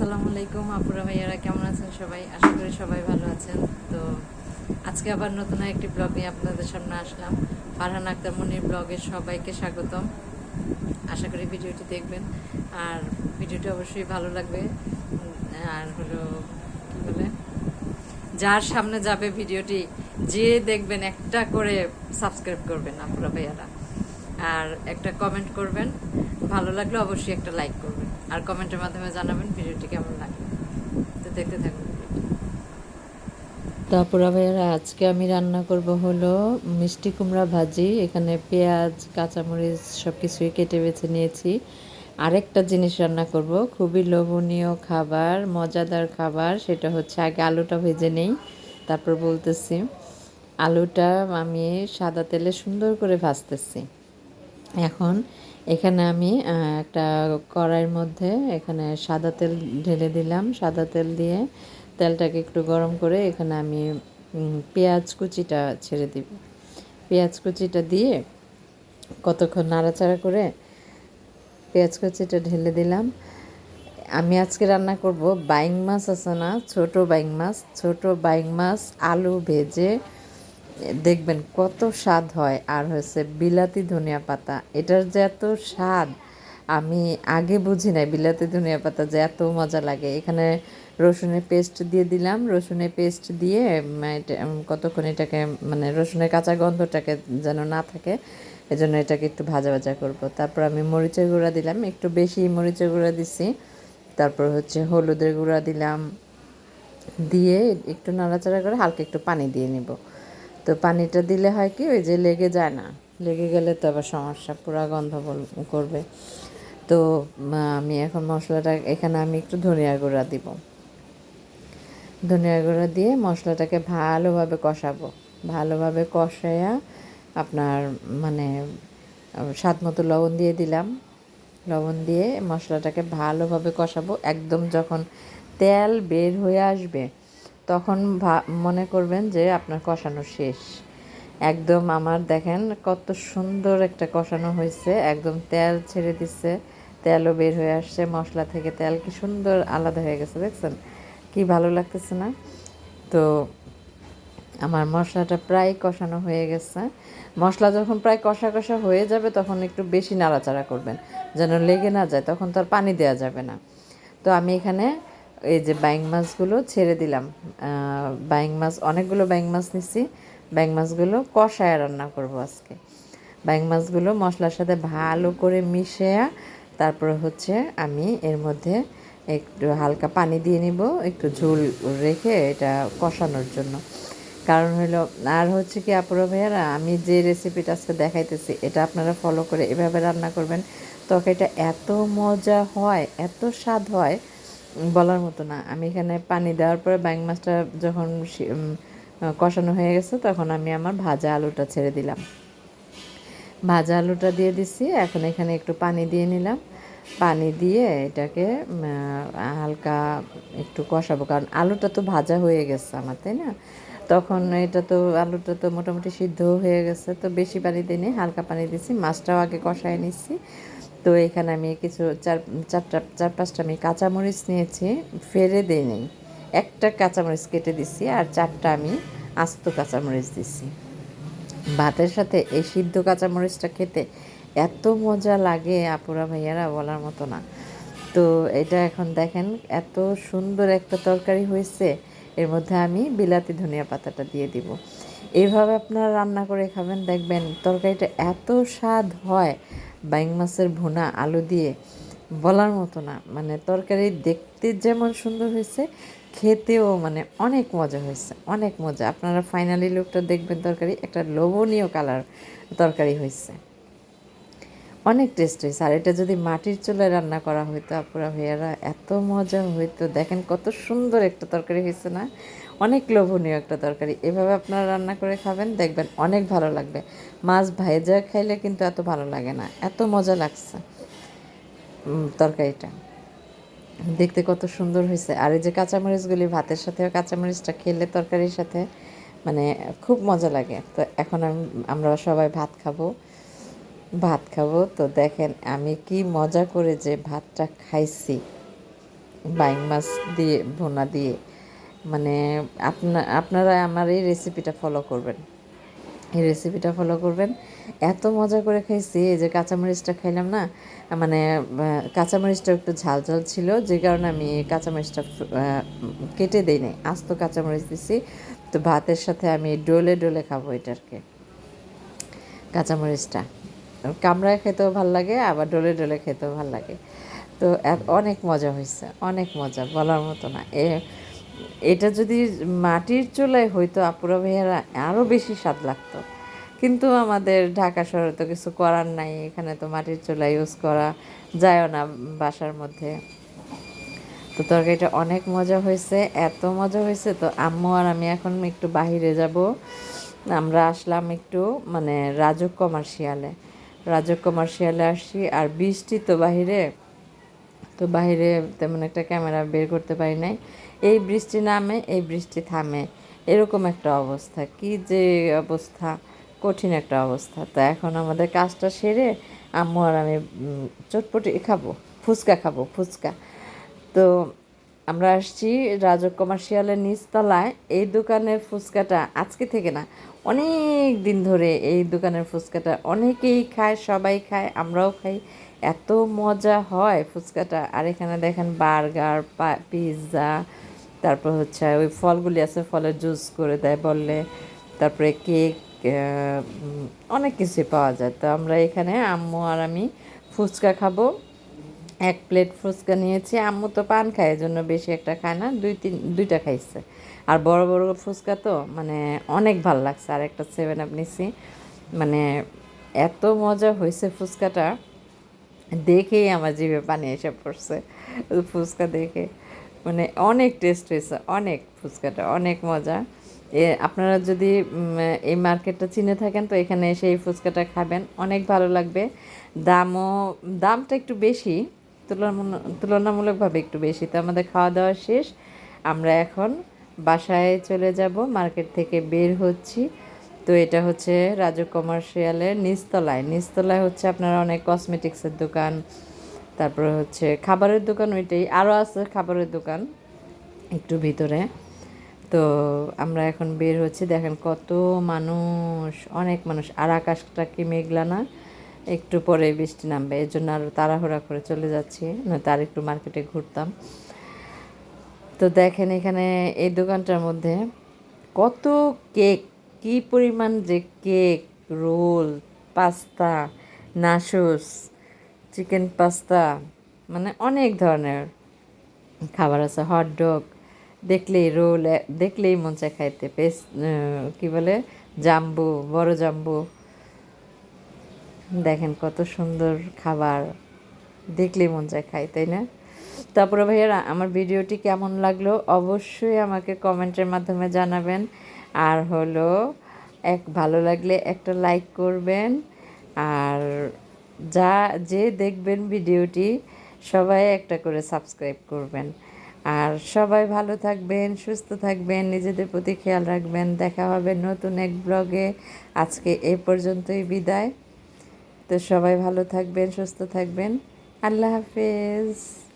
আসসালামু আলাইকুম আপুরা ভাইয়ারা, কেমন আছেন সবাই? আশা করি সবাই ভালো আছেন। তো আজকে আবার নতুন একটি ব্লগ নিয়ে আপনাদের সামনে আসলাম। ফারহান আক্তার মনির ব্লগে সবাইকে স্বাগতম। আশা করি ভিডিওটি দেখবেন। আর ভিডিওটি অবশ্যই ভালো লাগবে। আর হলো, কি বলে, যার সামনে যাবে ভিডিওটি, যে দেখবেন একটা করে সাবস্ক্রাইব করবেন আপুরা ভাইয়ারা। আর একটা কমেন্ট করবেন। ভালো লাগলে অবশ্যই একটা লাইক করবেন। আর কমেন্টের মাধ্যমে জানাবেন ভিডিওটি কেমন লাগবে তো দেখতে থাকুন। তারপর ভাইয়ারা আজকে আমি রান্না করব হলো মিষ্টি কুমড়া ভাজি। এখানে পেঁয়াজ, কাঁচামরিচ সব কিছুই কেটে বেছে নিয়েছি। আরেকটা জিনিস রান্না করব, খুবই লোভনীয় খাবার, মজাদার খাবার, সেটা হচ্ছে আগে আলুটা ভেজে নেই, তারপর বলতেছি, আলুটা আমি সাদা তেলে সুন্দর করে ভাজতেছি। এখন এখানে আমি একটা কড়াইয়ের মধ্যে এখানে সাদা তেল ঢেলে দিলাম। সাদা তেল দিয়ে তেলটাকে একটু গরম করে এখানে আমি পেঁয়াজ কুচিটা ছেড়ে দিব। পেঁয়াজ কুচিটা দিয়ে কতক্ষণ নাড়াচাড়া করে পেঁয়াজ কুচিটা ঢেলে দিলাম। আমি আজকে রান্না করব বাইং মাছ আছে না, ছোট বাইং মাছ। ছোট বাইং মাছ আলু ভেজে দেখবেন কত স্বাদ হয়। আর হচ্ছে বিলাতি ধনিয়া পাতা, এটার যে এত স্বাদ, আমি আগে বুঝি নাই বিলাতি ধনিয়া পাতা যে এত মজা লাগে। এখানে রসুনের পেস্ট দিয়ে দিলাম। রসুনের পেস্ট দিয়ে কতক্ষণ এটাকে মানে রসুনের কাঁচা গন্ধটাকে যেন না থাকে, এজন্য এটাকে একটু ভাজা ভাজা করব। তারপর আমি মরিচের গুঁড়া দিলাম। একটু বেশি মরিচের গুঁড়া দিছি। তারপর হচ্ছে হলুদের গুঁড়া দিলাম। দিয়ে একটু নাড়াচাড়া করে হালকা একটু পানি দিয়ে নিব। তো পানিটা দিলে হয় কি, ওই যে লেগে যায় না। লেগে গেলে তো আবার সমস্যা, পুরা গন্ধ করবে। তো আমি এখন মশলাটা, এখানে আমি একটু ধনিয়া গুঁড়া দিব। ধনিয়া গুঁড়া দিয়ে মশলাটাকে ভালোভাবে কষাবো। ভালোভাবে কষাইয়া আপনার মানে স্বাদ মতো লবণ দিয়ে দিলাম। লবণ দিয়ে মশলাটাকে ভালোভাবে কষাবো। একদম যখন তেল বের হয়ে আসবে তখন মনে করবেন যে আপনার কষানো শেষ। একদম আমার দেখেন কত সুন্দর একটা কষানো হয়েছে, একদম তেল ছেড়ে দিচ্ছে তেলও বের হয়ে আসছে, মশলা থেকে তেল কি সুন্দর আলাদা হয়ে গেছে, দেখছেন? কি ভালো লাগতেছে না? তো আমার মশলাটা প্রায় কষানো হয়ে গেছে। মশলা যখন প্রায় কষা কষা হয়ে যাবে তখন একটু বেশি নাড়াচাড়া করবেন, যেন লেগে না যায়, তখন তো আর পানি দেওয়া যাবে না। তো আমি এখানে এই যে বাইং মাছগুলো ছেড়ে দিলাম। বাইং মাছ, অনেকগুলো বাইং মাছ নিচ্ছি বাইং মাছগুলো কষায় রান্না করব আজকে। বাইং মাছগুলো মশলার সাথে ভালো করে মিশিয়ে তারপরে হচ্ছে আমি এর মধ্যে একটু হালকা পানি দিয়ে নিব, একটু ঝোল রেখে এটা কষানোর জন্য। কারণ হলো আর হচ্ছে কি আপুরা ভাইয়ারা, আমি যে রেসিপিটা আজকে দেখাইতেছি, এটা আপনারা ফলো করে এভাবে রান্না করবেন। তরকারিটা এত মজা হয়, এত স্বাদ হয় বলার মতো না। আমি এখানে পানি দেওয়ার পরে ব্যাং মাছটা যখন কষানো হয়ে গেছে, তখন আমি আমার ভাজা আলুটা ছেড়ে দিলাম। ভাজা আলুটা দিয়ে দিছি, এখন এখানে একটু পানি দিয়ে নিলাম। পানি দিয়ে এটাকে হালকা একটু কষাবো, কারণ আলুটা তো ভাজা হয়ে গেছে আমার, তাই না? তখন এটা তো, আলুটা তো মোটামুটি সিদ্ধ হয়ে গেছে, তো বেশি পানি দিইনি হালকা পানি দিছি, মাছটাও আগে কষায় নিচ্ছি তো এখানে আমি কিছু চার, চারটা, চার পাঁচটা আমি কাঁচামরিচ নিয়েছি ফেরে দিইনি। একটা কাঁচামরিচ কেটে দিছি আর চারটা আমি আস্ত কাঁচামরিচ দিছি। ভাতের সাথে এই সিদ্ধ কাঁচামরিচটা খেতে এত মজা লাগে আপুরা ভাইয়ারা বলার মতো না। তো এটা এখন দেখেন এত সুন্দর একটা তরকারি হয়েছে, এর মধ্যে আমি বিলাতি ধনিয়া পাতাটা দিয়ে দিব। এইভাবে আপনারা রান্না করে খাবেন, দেখবেন তরকারিটা এত স্বাদ হয় বাইং মাছের ভুনা আলু দিয়ে বলার মতো না। মানে তরকারি দেখতে যেমন সুন্দর হয়েছে, খেতেও মানে অনেক মজা হয়েছে, অনেক মজা। আপনারা ফাইনালি লুকটা দেখবেন তরকারি, একটা লোভনীয় কালার তরকারি হয়েছে। অনেক টেস্ট হয়েছে। আর এটা যদি মাটির চুলায় রান্না করা হইতো, আপুরা ভাইয়ারা, এত মজা হইতো। দেখেন কত সুন্দর একটা তরকারি হয়েছে না? অনেক লোভনীয় একটা তরকারি। এভাবে আপনারা রান্না করে খাবেন, দেখবেন অনেক ভালো লাগবে। মাছ ভাইজা খাইলে কিন্তু এত ভালো লাগে না, এত মজা লাগছে তরকারিটা। দেখতে কত সুন্দর হয়েছে। আর এই যে কাঁচামরিচগুলি, ভাতের সাথে কাঁচামরিচটা খেলে তরকারির সাথে মানে খুব মজা লাগে। তো এখন আমি, আমরা সবাই ভাত খাব ভাত খাব। তো দেখেন আমি কি মজা করে যে ভাতটা খাইছি, বাইং মাছ দিয়ে, ভোনা দিয়ে। মানে আপনা, আপনারা আমার এই রেসিপিটা ফলো করবেন। এই রেসিপিটা ফলো করবেন। এত মজা করে খাইছি, এই যে কাঁচামরিচটা খাইলাম না মানে কাঁচামরিচটা একটু ঝাল ঝাল ছিল, যে কারণে আমি কাঁচামরিচটা কেটে দিই নাই, আস্ত কাঁচামরিচ দিছি। তো ভাতের সাথে আমি ডোলে ডোলে খাব এটাকে কাঁচামরিচটা। কামড়ায় খেতেও ভালো লাগে, আবার ডোলে ডলে খেতেও ভালো লাগে। তো অনেক মজা হয়েছে অনেক মজা, বলার মতো না। এ এটা যদি মাটির চুলায় হইতো, আপুরা ভাইয়ারা আরও বেশি স্বাদ লাগতো। কিন্তু আমাদের ঢাকা শহরে তো কিছু করার নাই, এখানে তো মাটির চুলা ইউজ করা যায়ও না বাসার মধ্যে। তো তরকারিটা অনেক মজা হয়েছে, এত মজা হয়েছে তো আম্মু আর আমি এখন একটু বাহিরে যাব। আমরা আসলাম একটু মানে রাজক কমার্শিয়ালে। রাজক কমার্শিয়ালে আসছি আর বৃষ্টি তো বাহিরে। তো বাইরে তেমন একটা ক্যামেরা বের করতে পারি নাই। এই বৃষ্টি নামে, এই বৃষ্টি থামে। এরকম একটা অবস্থা। কি যে অবস্থা? কঠিন একটা অবস্থা। তো এখন আমাদের কাজটা সেরে আম্মু আর আমি চটপটি খাব, ফুচকা খাব, ফুচকা। তো আমরা আসছি রাজক কমার্শিয়ালের নিচতলায়। এই দোকানের ফুচকাটা আজকে থেকে না, অনেক দিন ধরে এই দোকানের ফুচকাটা অনেকেই খায়, সবাই খায়, আমরাও খাই। এত মজা হয় ফুচকাটা। আর এখানে দেখেন বার্গার পিৎজা, তারপর হচ্ছে ওই ফলগুলি আছে, ফলের জুস করে দেয় বললে। তারপরে কেক অনেক কিছুই পাওয়া যায়। তো আমরা এখানে আম্মু আর আমি ফুচকা খাব। এক প্লেট ফুচকা নিয়েছি। আম্মু তো পান খায় জন্য বেশি একটা খায় না। দুই, তিন, দুইটা খাইছে। আর বড় বড় ফুচকা তো মানে অনেক ভালো লাগছে। আর একটা সেভেন আপ নিছি। মানে এত মজা হয়েছে ফুচকাটা। দেখেই আমার জিভে পানি এসে পড়ছে। ফুচকা দেখে। মানে অনেক টেস্ট হয়েছে, অনেক ফুচকাটা, অনেক মজা। এ, আপনারা যদি এই মার্কেটটা চিনে থাকেন, তো এখানে এসে এই ফুচকাটা খাবেন। অনেক ভালো লাগবে। দামও, দামটা একটু বেশি তুলনামূলক তুলনামূলকভাবে একটু বেশি। তো আমাদের খাওয়া দাওয়া শেষ। আমরা এখন বাসায় চলে যাব, মার্কেট থেকে বের হচ্ছি। তো এটা হচ্ছে রাজু কমার্শিয়ালের নিচতলায়। নিচতলায় হচ্ছে আপনারা অনেক কসমেটিক্সের দোকান, তারপরে হচ্ছে খাবারের দোকান ওইটাই। আরও আছে খাবারের দোকান একটু ভিতরে। তো আমরা এখন বের হচ্ছি, দেখেন কত মানুষ, অনেক মানুষ। আর আকাশটা কি মেঘলা না? একটু পরে বৃষ্টি নামবে, এর জন্য আরও তাড়াহুড়া করে চলে যাচ্ছি না তার একটু মার্কেটে ঘুরতাম। তো দেখেন এখানে এই দোকানটার মধ্যে কত কেক কি পরিমাণ যে cake, roll, pasta nachos chicken pasta মানে অনেক ধরনের খাবার আছে হট ডগ দেখলেই রোল দেখলেই মন চায় খাইতে পেস কি বলে, জাম্বু, বড় জাম্বু। দেখেন কত সুন্দর খাবার, দেখলেই মন চায় খাই, তাই না? তারপরে ভাইয়ারা, আমার ভিডিওটি কেমন লাগল? অবশ্যই আমাকে কমেন্টের মাধ্যমে জানাবেন। আর হলো, এক ভালো লাগলে একটা লাইক করবেন। আর যা, যে দেখবেন ভিডিওটি, সবাই একটা করে সাবস্ক্রাইব করবেন। আর সবাই ভালো থাকবেন, সুস্থ থাকবেন, নিজেদের প্রতি খেয়াল রাখবেন। দেখা হবে নতুন এক ব্লগে আজকে এ পর্যন্তই বিদায়। তো সবাই ভালো থাকবেন, সুস্থ থাকবেন। আল্লাহ হাফেজ।